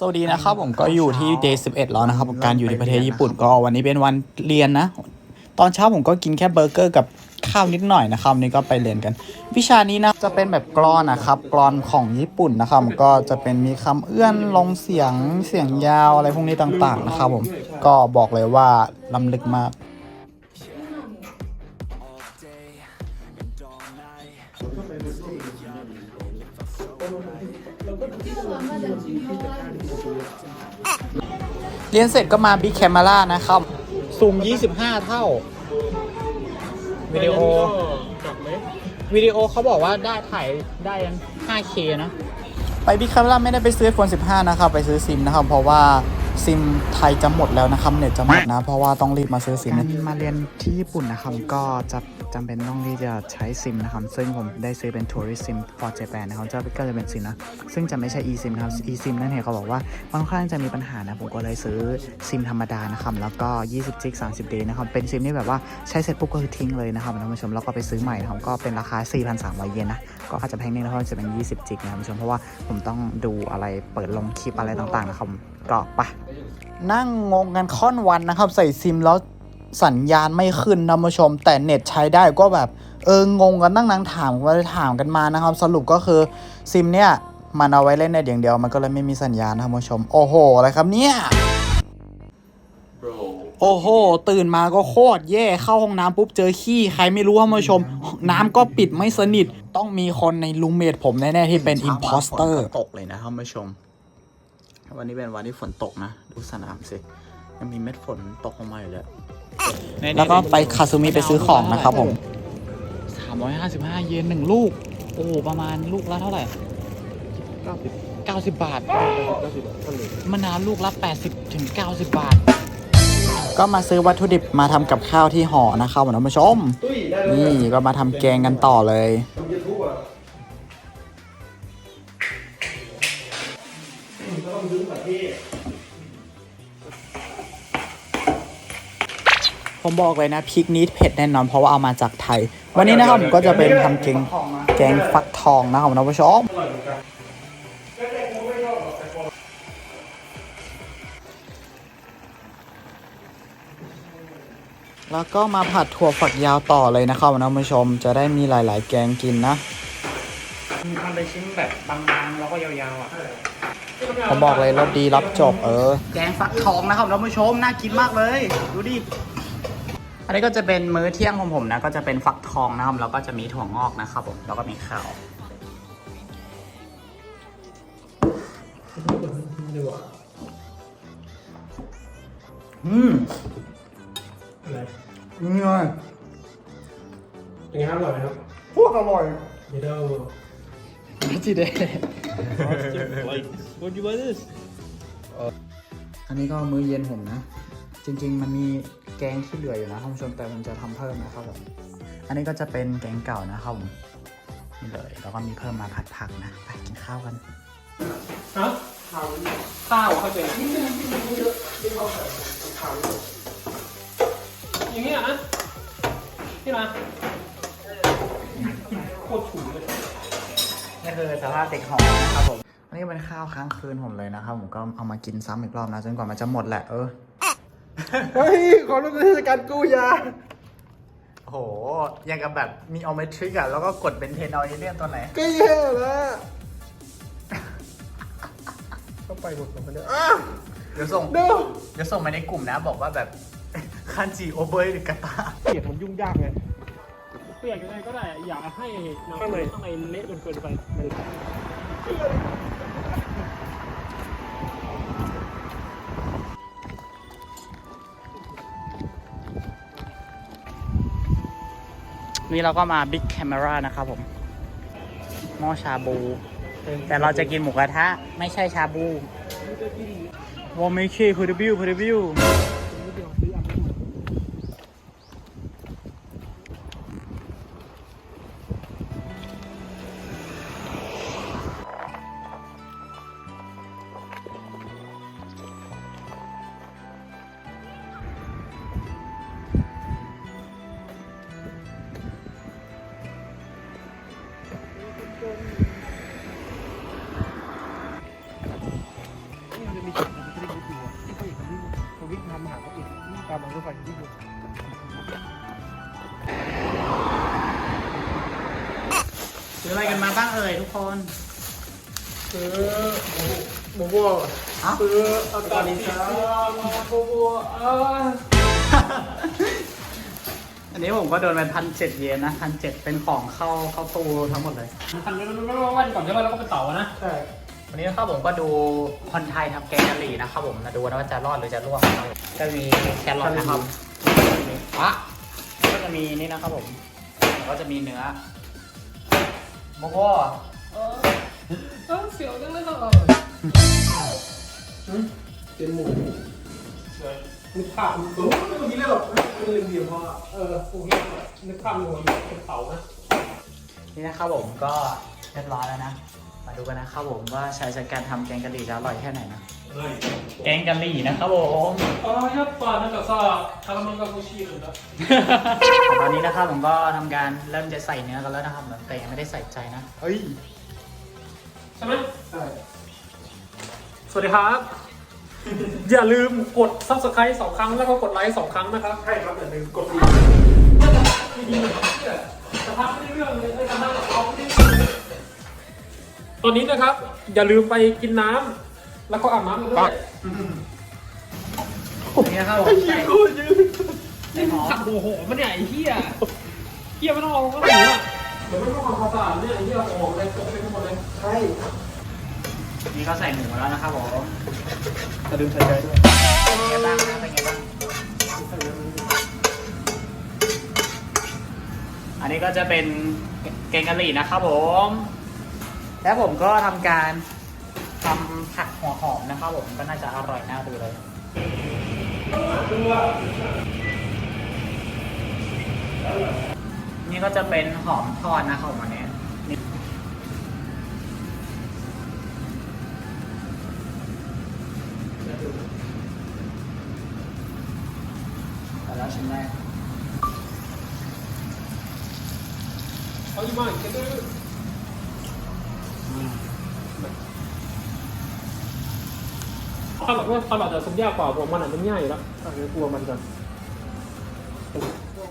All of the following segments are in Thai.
สวัสดีนะครับผมก็อยู่ที่ day 11 แล้วนะครับกับการอยู่ที่ประเทศญี่ปุ่นก็วันนี้เป็นวันเรียนนะ ตอนเช้าผมก็กินแค่เบอร์เกอร์กับข้าวนิดหน่อยนะครับวันนี้ก็ไปเรียนกัน วิชานี้นะจะเป็นแบบกรอนนะครับกรอนของญี่ปุ่นนะครับก็จะเป็นมีคำเอื้อนลงเสียงเสียงยาวอะไรพวกนี้ต่างๆนะครับผมก็บอกเลยว่าล้ำลึกมาก เรียนเสร็จก็มาบิ๊กแคม e รานะครับซูม 25 เท่า วิดีโอวิดีโอเขาบอกว่าได้ถ่ายได้ยัน 5K นะ ไปบิ๊กแคม e ราไม่ได้ไปซื้อ iPhone 15 นะครับ ไปซื้อซิมนะครับ เพราะว่า ซิมไทยจะหมดแล้วนะครับเน็ตจะหมดนะ เพราะว่าต้องรีบมาซื้อซิมมาเรียนที่ญี่ปุ่นนะครับก็จะจำเป็นต้องที่จะใช้ซิมนะครับ ซึ่งผมได้ซื้อเป็น Tourist SIM for Japan นะครับจะก็จะเป็นซิมนะ ซึ่งจะไม่ใช่ eSIM นะครับ eSIM นั่นเองเขาบอกว่าบางครั้งจะมีปัญหานะ ผมก็เลยซื้อซิมธรรมดานะครับ แล้วก็ 20จิก30 day นะครับ เป็นซิมที่แบบว่าใช้เสร็จปุ๊บก็คือทิ้งเลยนะครับท่านผู้ชมแล้วก็ไปซื้อใหม่นะครับก็เป็นราคา 4,300 เยนนะก็อาจจะแพงนิดนึงเพราะจะเป็น 20จิกนะครับท่านผู้ชมเพราะว่าผมต้องดูอะไรเปิดลงคลิปอะไรต่างๆนะครับ ก็ไปนั่งงงกันค่อนวันนะครับ ใส่ซิมแล้วสัญญาณไม่ขึ้นนะท่านผู้ชม แต่เน็ตใช้ได้ก็แบบ เอองงกันนั่งนั่งถามกันไปถามกันมานะครับ สรุปก็คือซิมเนี่ยมันเอาไว้เล่นเน็ตอย่างเดียวมันก็เลยไม่มีสัญญาณนะท่านผู้ชม โอ้โหอะไรครับเนี่ยโอ้โห ตื่นมาก็โคตรแย่เข้าห้องน้ำปุ๊บเจอขี้ใครไม่รู้ท่านผู้ชม น้ำก็ปิดไม่สนิท ต้องมีคนในรูมเมทผมแน่ ๆ ที่เป็นอิมพอสเตอร์ตกเลยนะท่านผู้ชม วันนี้เป็นวันที่ฝนตกนะ ดูสนามสิยังมีเม็ดฝนตกลงมาอยู่เลยแล้วก็ไปคาซูมิไปซื้อของนะครับผม 355 เยนหนึ่งลูก โอ้ประมาณลูกละเท่าไหร่ 90 90 บาท มะนาวลูกละ 80 ถึง 90 บาท ก็มาซื้อวัตถุดิบมาทำกับข้าวที่หอนะครับท่านผู้ชม นี่ก็มาทำแกงกันต่อเลย ผมบอกเลยนะพริกนี้เผ็ดแน่นอนเพราะว่าเอามาจากไทย วันนี้นะครับผมก็จะเป็นทำแกงแกงฟักทองนะครับท่านผู้ชมแล้วก็มาผัดถั่วฝักยาวต่อเลยนะครับท่านผู้ชมจะได้มีหลาย ๆ แกงกินนะทำเป็นชิ้นแบบบางๆแล้วก็ยาวๆอะผมบอกเลยรสดีรับจบเออ แกงฟักทองนะครับท่านผู้ชมน่ากินมากเลย ดูดิ อันนี้ก็จะเป็นมื้อเที่ยงของผมนะก็จะเป็นฟักทองนะครับแล้วก็จะมีถั่วงอกนะครับผมแล้วก็มีข้าวอืมอะไรนี่ไงเป็นไงครับอร่อยไหมครับพวกอร่อยเดี๋ยวเราจีเด What do you buy this อันนี้ก็มื้อเย็นผมนะ จริง ๆ มันมี แกงที่เหลืออยู่นะท่านผู้ชมแต่ผมจะทำเพิ่มนะครับผมอันนี้ก็จะเป็นแกงเก่านะครับผมนี่เลยแล้วก็มีเพิ่มมาผัดผักนะไปกินข้าวกันฮะข้าวข้าวเข้าใจอย่างนี้อะนะนี่นะโคตรฉุนเลยนี่คือสภาพเด็กหอนะครับผมอันนี้เป็นข้าวค้างคืนผมเลยนะครับผมก็เอามากินซ้ำอีกรอบนะจนกว่ามันจะหมดแหละเออ เฮ้ย ขอรู้เป็นเทศกาลกู้ยา โอ้โหอย่างกับแบบมีออเมทริกอะแล้วก็กดเป็นเทนเอาเอเลียนตัวไหน ก็แย่แล้วก็ไปหมดแล้วเนี่ยอ้าวเดี๋ยวส่งดูเดี๋ยวส่งมาในกลุ่มนะ บอกว่าแบบคันจิโอเบยหรือกาตาเปียกมันยุ่งยากไงเปียกยังไงก็ได้ อย่าให้น้ำข้างในข้างในเละจนเกินไป นี่เราก็มาบิ๊กแคม e รานะครับผมหม้อชาบู แต่เราจะกินหมูกระทะ ไม่ใช่ชาบูวอมไม่ใช่พูดบิวพูดบิว เจออซื้ออะไรกันมาบ้างเอ่ยทุกคนซื้อหมูบัวซื้ออากาศดีครับหมูบัว อันนี้ผมก็โดนไปพันเจ็ดเยนนะพันเจ็ดเป็นของเข้าเข้าตู้ทั้งหมดเลยทันไม่ไม่ไม่วันก่อนใช่ไหมแล้วก็ไปเต่านะใช่วันนี้นะครับผมก็ดูคนไทยทำแกงกะหรี่นะครับผมมาดูนะว่าจะรอดหรือจะร่วงนะครับก็มีแครอทนะครับอะก็จะมีนี่นะครับผมแล้วก็จะมีเนื้อโมโก้เออเสียวจังเลยเหรอเป็นหมู นึกภาพเออเมื่อกี้เลยหรอกเป็นเหลี่ยมพอเออโอเคนึกภาพหนูเป็นเสานะนี่นะครับผมก็เรียบร้อยแล้วนะ มาดูกันนะครับผมว่าใช้จากการทำแกงกะหรี่จะอร่อยแค่ไหนนะ เฮ้ยแกงกะหรี่นะครับผมตอนนี้ปอนนั่นก็ซาคาราเมลกับซูชิเลยนะตอนนี้นะครับผมก็ทำการเริ่มจะใส่เนื้อกันแล้วนะครับแต่ยังไม่ได้ใส่ใจนะ เฮ้ย ใช่ไหมใช่สวัสดีครับ อย่าลืมกด subscribe สองครั้งแล้วก็กดไลค์สองครั้งนะครับใช่ครับอย่าลืมกดดีจะพักไม่ได้เรื่องเลยไม่ทำให้เราไม่ได้ตอนนี้นะครับ อย่าลืมไปกินน้ำแล้วก็อาบน้ำกันด้วยนี่นะครับผมใส่กูยืนใส่หอมขับโอ้โหมันเนี่ยไอ้เหี้ยเหี้ยไม่ต้องเอาก็ถึงอะเดี๋ยวไม่ต้องทำความสะอาดเนี่ยไอ้เหี้ยโอ้โหเลยเต็มไปหมดเลยใช่ นี่ก็ใส่หมูแล้วนะครับผมอย่าลืมใส่ใจด้วยเป็นไงบ้างนะเป็นไงบ้างอันนี้ก็จะเป็นแกงกะหรี่นะครับผม แล้วผมก็ทำการทำผักหัวหอมนะครับผมก็น่าจะอร่อยน่าดูเลยนี่ก็จะเป็นหอมทอดนะครับผมอันนี้นี่ ชิ้นแรกเอาอีกมาอีกก็ได้ถ้าแบบว่าถ้าแบบจะสุกยากกว่าผมมันอาจจะง่ายอยู่แล้วอันนี้กลัวมันจะ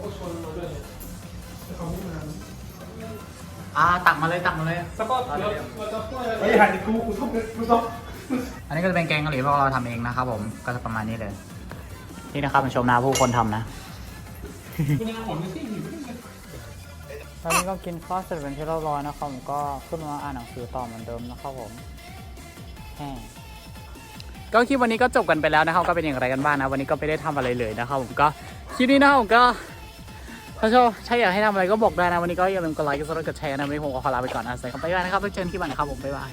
ก็ชนมาด้วยเขาไม่มาอ่าตักมาเลยตักมาเลยแล้วก็เดี๋ยวเราจะพูดอะไรไม่หันกูกูต้องกูต้องอันนี้ก็จะเป็นแกงกะหรี่พวกเราทำเองนะครับผมก็จะประมาณนี้เลย นี่นะครับเป็นชมนาผู้คนทำนะตอนนี้ก็กินข้าวเสร็จเป็นที่เรียบร้อยนะครับผมก็ขึ้นมาอ่านหนังสือต่อเหมือนเดิมนะครับผมแห้งก็คลิปวันนี้ก็จบกันไปแล้วนะครับ ก็เป็นอย่างไรกันบ้างนะวันนี้ก็ไม่ได้ทำอะไรเลยนะครับผมก็คลิปนี้นะผมก็ถ้าชอบใช่อยากให้ทำอะไรก็บอกได้นะวันนี้ก็อย่าลืมกดไลค์กดซับสไครต์กดแชร์นะวันนี้ผมก็ขอลาไปก่อนนะสวัสดีครับบ๊ายบายนะครับไว้เจอกันที่บ้านนะครับผมบ๊ายบาย